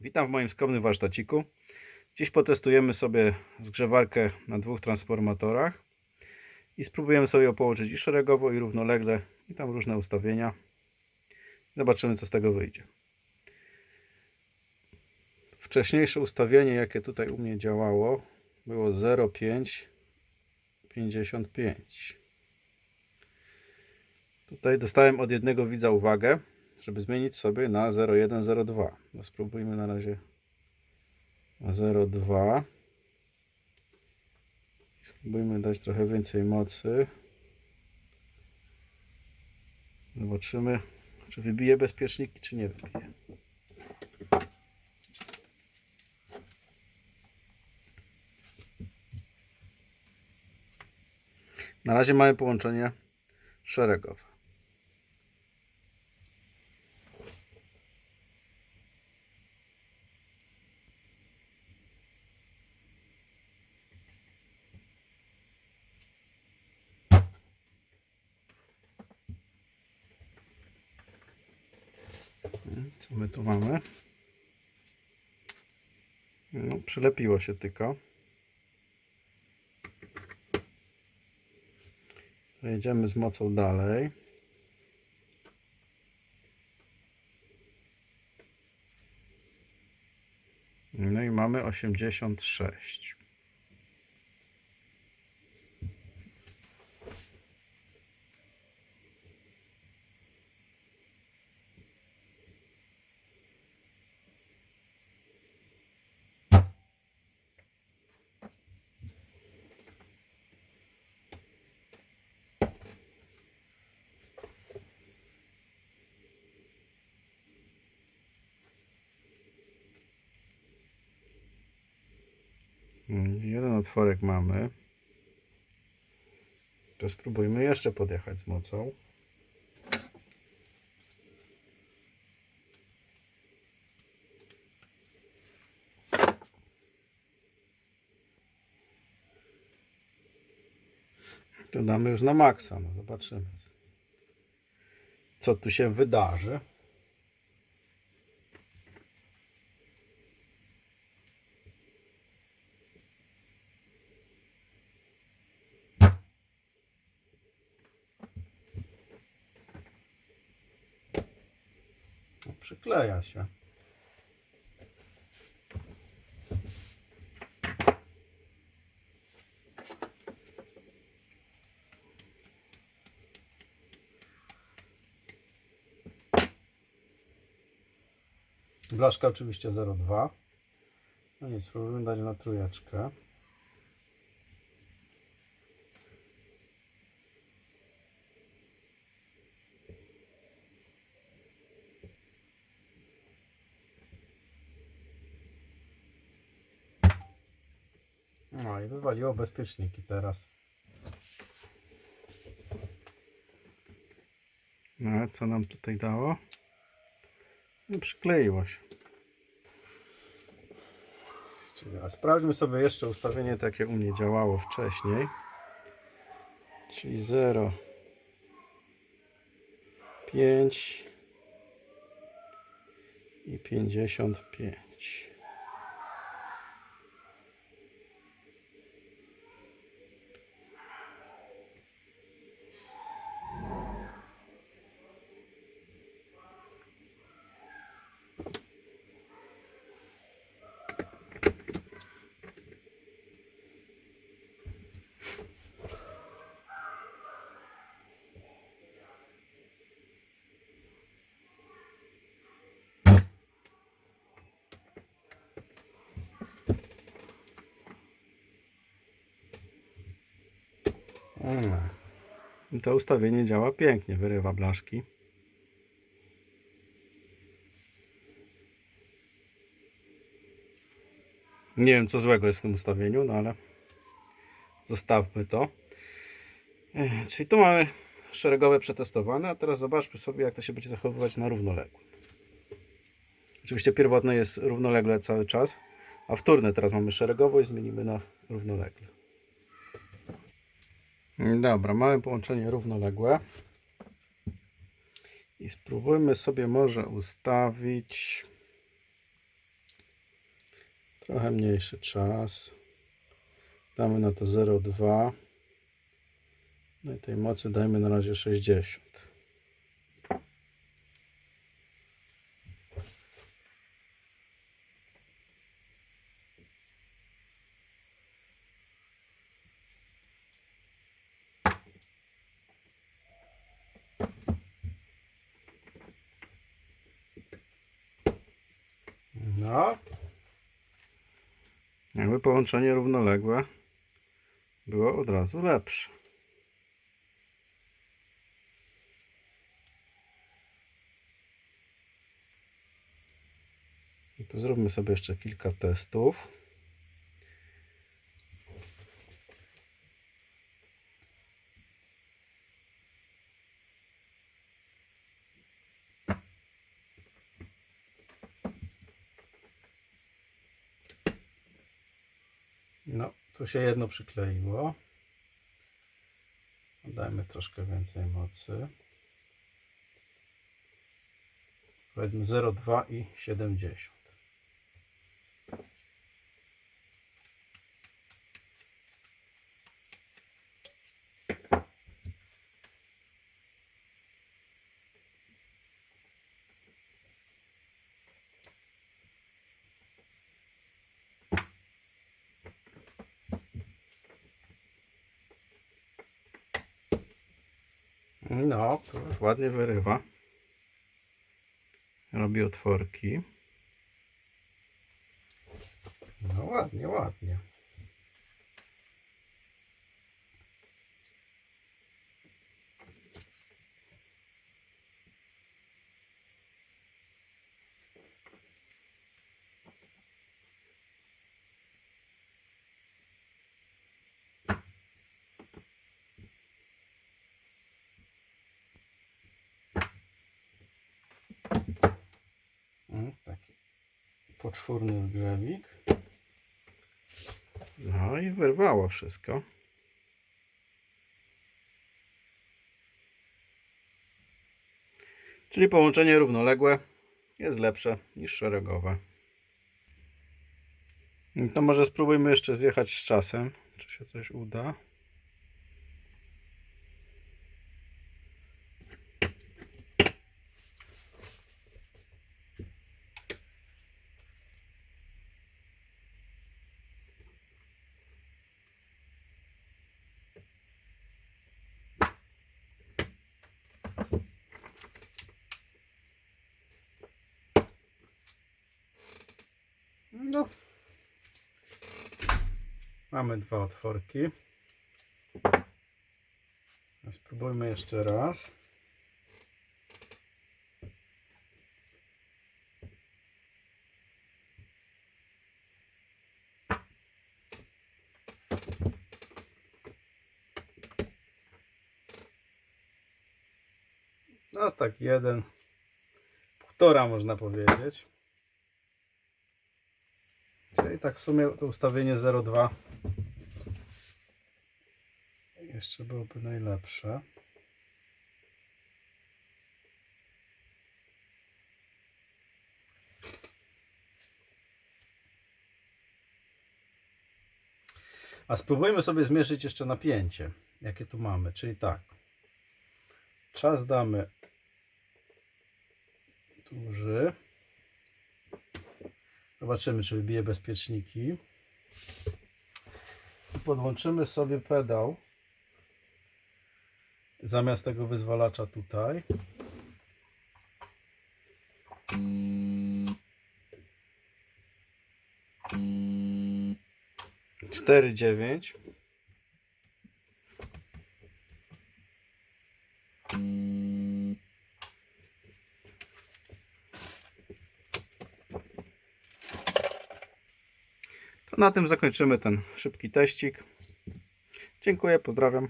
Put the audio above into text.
Witam w moim skromnym warsztaciku. Dziś potestujemy sobie zgrzewarkę na dwóch transformatorach i spróbujemy sobie ją połączyć i szeregowo i równolegle i tam różne ustawienia. Zobaczymy co z tego wyjdzie. Wcześniejsze ustawienie jakie tutaj u mnie działało było 0,555. Tutaj dostałem od jednego widza uwagę, żeby zmienić sobie na 0102. No spróbujmy na razie na 02. Spróbujmy dać trochę więcej mocy. Zobaczymy, czy wybije bezpieczniki, czy nie wybije. Na razie mamy połączenie szeregowe. Co my tu mamy? No, przylepiło się tylko. Jedziemy z mocą dalej. No i mamy 86. Jeden otworek mamy. To spróbujmy jeszcze podjechać z mocą. To damy już na maksa. No zobaczymy, co tu się wydarzy. No, Przykleja się. Blaszka oczywiście 0,2. No nic, spróbujmy dać na trójeczkę. No i wywaliło bezpieczniki teraz. No a co nam tutaj dało? No przykleiło się. A sprawdźmy sobie jeszcze ustawienie takie u mnie działało wcześniej. Czyli 0 5 i 55. i To ustawienie działa pięknie, wyrywa blaszki. Nie wiem co złego jest w tym ustawieniu, no ale zostawmy to. Czyli tu mamy szeregowe przetestowane, a teraz zobaczmy sobie jak to się będzie zachowywać na równoległe. Oczywiście pierwotne jest równolegle cały czas, a wtórne teraz mamy szeregowo i zmienimy na równolegle. Dobra, mamy połączenie równoległe. I spróbujmy sobie może ustawić Trochę mniejszy czas. Damy na to 0,2. No i tej mocy dajmy na razie 60. No. Jakby połączenie równoległe było od razu lepsze. I tu zróbmy sobie jeszcze kilka testów. No, tu się jedno przykleiło. Dajmy troszkę więcej mocy. Powiedzmy 0,2 i 70. No, to ładnie wyrywa. Robi otworki. No ładnie, ładnie. Poczwórny zgrzewik. No i wyrwało wszystko. Czyli połączenie równoległe jest lepsze niż szeregowe. I To może spróbujmy jeszcze zjechać z czasem, czy się coś uda. No. Mamy dwa otworki. Spróbujmy jeszcze raz. No tak, jeden, półtora można powiedzieć. Czyli tak w sumie to ustawienie 0,2 jeszcze byłoby najlepsze. A spróbujmy sobie zmierzyć jeszcze napięcie, jakie tu mamy. Czyli tak, czas damy duży. Zobaczymy, czy wybije bezpieczniki. Podłączymy sobie pedał zamiast tego wyzwalacza tutaj. Cztery dziewięć. Na tym zakończymy ten szybki teścik. Dziękuję, pozdrawiam.